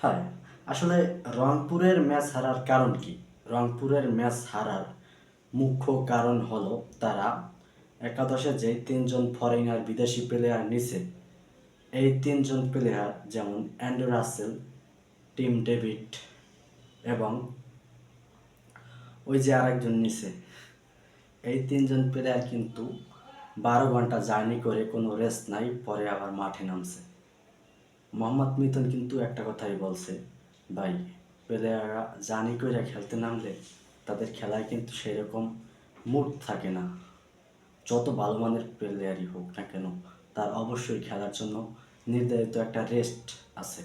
হ্যাঁ। আসলে রংপুরের ম্যাচ হারার কারণ কি? রংপুরের ম্যাচ হারার মুখ্য কারণ হলো তারা একাদশে যে তিনজন ফরেনার বিদেশি প্লেয়ার নিছে, এই তিনজন প্লেয়ার যেমন অ্যান্ড্রু রাসেল, টিম ডেভিড এবং ওই যে আরেকজন নিছে, এই তিনজন প্লেয়ার কিন্তু বারো ঘণ্টা জার্নি করে কোনো রেস্ট নাই, পরে আবার মাঠে নামছে। মোহাম্মদ মিথুন কিন্তু একটা কথাই বলছে, ভাই, প্লেয়াররা জানি করে খেলতে নামলে তাদের খেলায় কিন্তু সেরকম মুড থাকে না। যত ভালো মানের প্লেয়ারই হোক না কেন, তার অবশ্যই খেলার জন্য নির্ধারিত একটা রেস্ট আছে।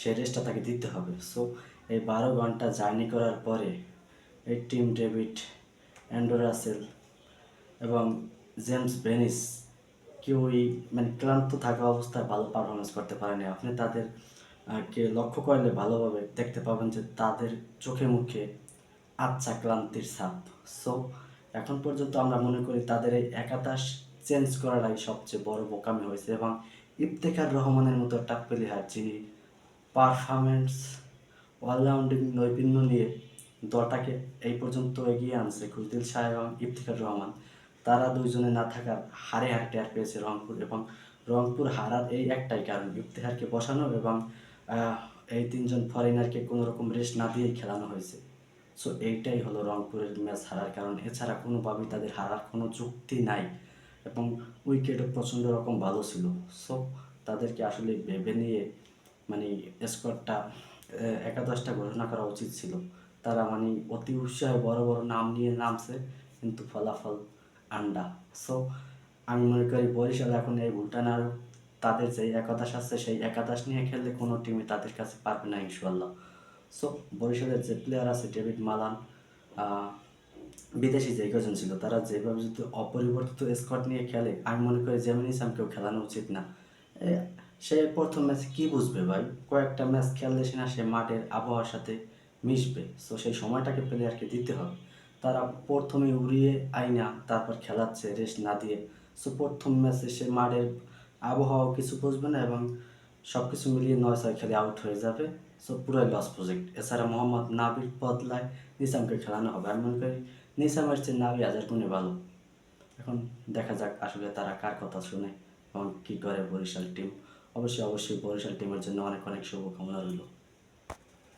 সেই রেস্টটা তাকে দিতে হবে। সো এই বারো ঘণ্টা জার্নি করার পরে এই টিম ডেভিড, অ্যান্ড্রু রাসেল এবং জেমস বেনিস কেউই মানে ক্লান্ত থাকা অবস্থায় ভালো পারফরমেন্স করতে পারেনি আপনি তাদের কে লক্ষ্য করলে ভালোভাবে দেখতে পাবেন যে তাদের চোখে মুখে আচ্ছা ক্লান্তির ছাপ। সো এখন পর্যন্ত আমরা মনে করি তাদের এই একাদশ চেঞ্জ করাটাই সবচেয়ে বড় বোকামি হয়েছে এবং ইফতেখার রহমানের মতো একটা প্লেয়ার যিনি পারফরমেন্স অলরাউন্ডিং নৈপুণ্য নিয়ে দলটাকে এই পর্যন্ত এগিয়ে আনছে খুশদিল শাহ এবং ইফতিখার রহমান। তারা দুইজনে না থাকার হারে হারে টের পেয়েছে রংপুর এবং রংপুর হারার এই একটাই কারণ। ইফতেহারকে বসানো এবং এই তিনজন ফরেনারকে কোনো রকম রেস্ট না দিয়েই খেলানো হয়েছে। সো এইটাই হলো রংপুরের ম্যাচ হারার কারণ। এছাড়া কোনোভাবেই তাদের হারার কোনো যুক্তি নাই এবং উইকেটও প্রচণ্ড রকম ভালো ছিল। সো তাদেরকে আসলে ভেবে নিয়ে মানে স্কোরটা একাদশটা ঘোষণা করা উচিত ছিল। তারা মানে অতি উৎসাহে বড় বড় নাম নিয়ে নামছে, কিন্তু ফলাফল আন্ডা। সো আমি মনে করি বরিশাল এখন এই ভুটান আর তাদের যে একাদশ আছে সেই একাদশ নিয়ে খেললে কোনো টিমই তাদের কাছে পারবে না ইনশাল্লাহ সো বরিশালের যে প্লেয়ার আছে ডেভিড মালান বিদেশি যে কজন ছিল, তারা যেভাবে যদি অপরিবর্তিত স্কট নিয়ে খেলে, আমি মনে করি জেমিনি সামকেও খেলানো উচিত না। সে প্রথম ম্যাচে কি বুঝবে ভাই? কয়েকটা ম্যাচ খেললে সে না সে মাঠের আবহাওয়ার সাথে মিশবে। সো সেই সময়টাকে প্লেয়ারকে দিতে হবে। তারা প্রথমে উড়িয়ে আইনা, তারপর খেলাচ্ছে, রেস্ট না দিয়ে। সো প্রথম ম্যাচে সে মাঠের আবহাওয়া কিছু বুঝবে না এবং সব কিছু মিলিয়ে নয় ছয় খেলে আউট হয়ে যাবে। সো পুরোই লস প্রজেক্ট এছাড়া মোহাম্মদ নাবির বদলায় নিসামকে খেলানো হবে। আমি মনে করি নিসামের চেয়ে নাবি হাজার গুণে ভালো। এখন দেখা যাক আসলে তারা কার কথা শুনে এবং কী করে বরিশাল টিম অবশ্যই অবশ্যই বরিশাল টিমের জন্য অনেক অনেক শুভকামনা রইল।